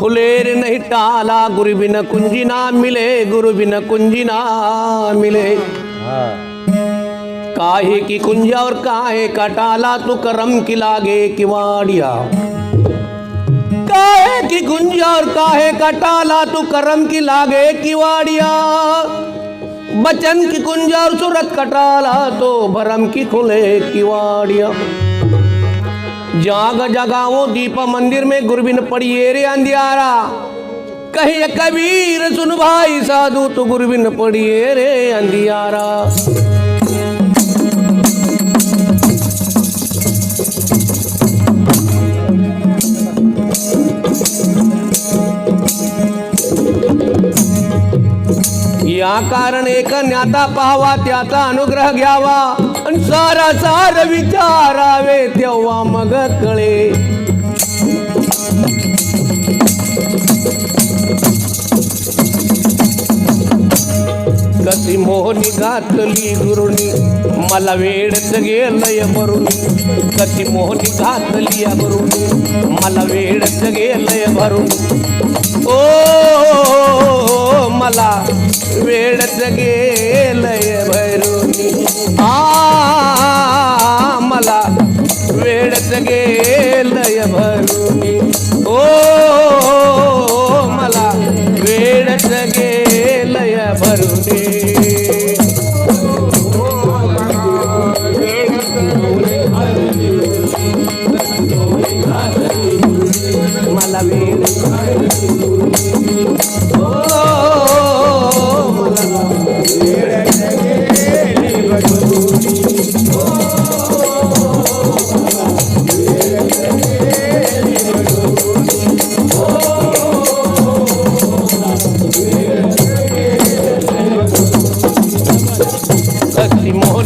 खुले रे नहीं टाला, गुरु बिन कुंजी ना मिले, गुरु बिन कुंजी ना मिले। काहे की कुंज और काहे का टाला, तू करम की लागे किवाड़िया। काहे की कुंज और काहे का टाला, तू करम की लागे किवाड़िया। बचन की कुंज और सूरत का टाला तो भरम की खुले किवाड़िया। जाग जगाओ दीप मंदिर में गुरबिन पड़िए रे अंधियारा। कहिए कबीर, सुन भाई साधु, तू गुरबिन पड़िए रे अंधियारा। या कारण एक ज्ञाता पाहावा त्याचा अनुग्रह घ्यावा। पण सारा सार विचारावे तेव्हा मग कळे. कशी मोहनी घातली गुरुनी मला वेळच गेलय भरून. कशी मोहनी घातली या गुरुनी मला वेळच गेलय भरून. ओ भरुनी ओ मला वेळच गेलय भरुनी मला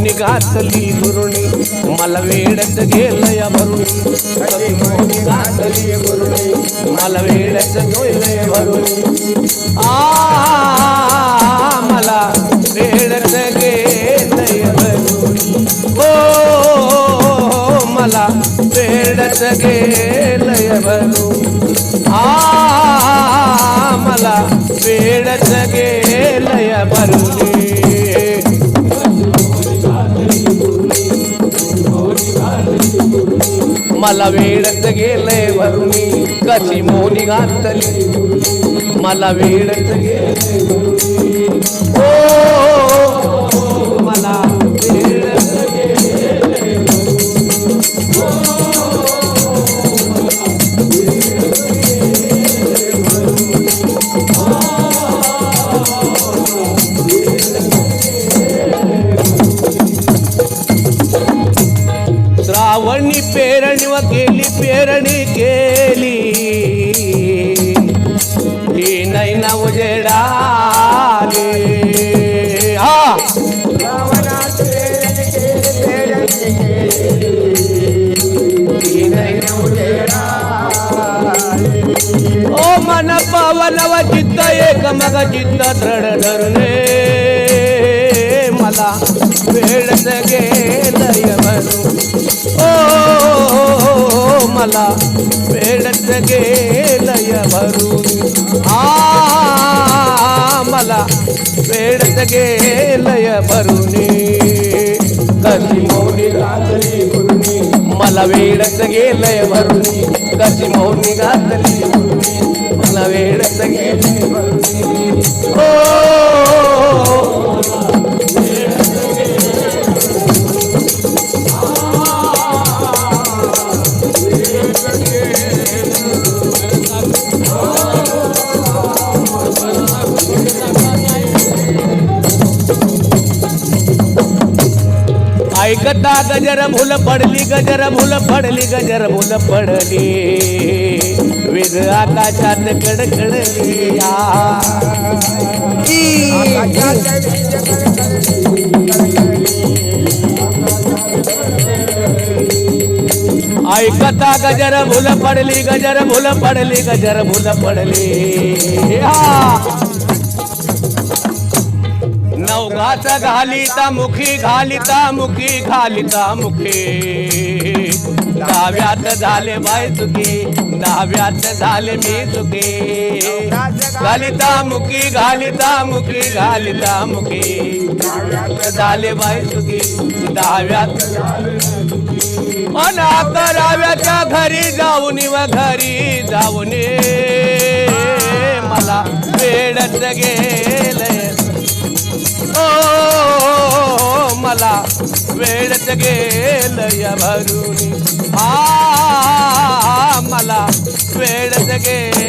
कशी घातली गुरुणी मला वेळच गेलय भरुणी कशी घातली गुरुणी मला वेळच गेलय भरुणी आ मला वेळच गेलय भरुणी ओ मला वेळच गेलय भरुणी आ मला वेळच गेलय भरुणी मला वेळच गेलंय वरून कशी मोनी घातली. मला वेळच गेलंय केली पेरणी केली. ही नाही ना उजेडाली. हा. ओ मन पावन व चित्त एक मग चित्त दृढ धरणे मला वेळ गेलय म्हणून. ओ मला वेळच गेलय भरून आ मला वेळच गेलय भरून कशी मौनी घातली गुरुनी मला वेळच गेलय भरून कशी मौनी घातली ऐकता गजर भूल पडली गजर भूल पडली गजर भूल पडली. वेग आकाशात कडकडली ऐकता गजर भूल पडली गजर भूल पडली गजर भूल पडली. या. घालिता मुखी घालिता मुखी घालिता मुखी. दहाव्यात झाले बाय चुकी दहाव्यात झाले मी चुकी. घालिता मुखी घालिता मुखी घालिता मुखी. झाले बाय चुकी दहाव्यात अन कराव्याच्या घरी जाऊन व घरी जाऊन मला वेळच गेलंय. ओ मला वेळच गेलय भरून. आ मला वेळच गेल.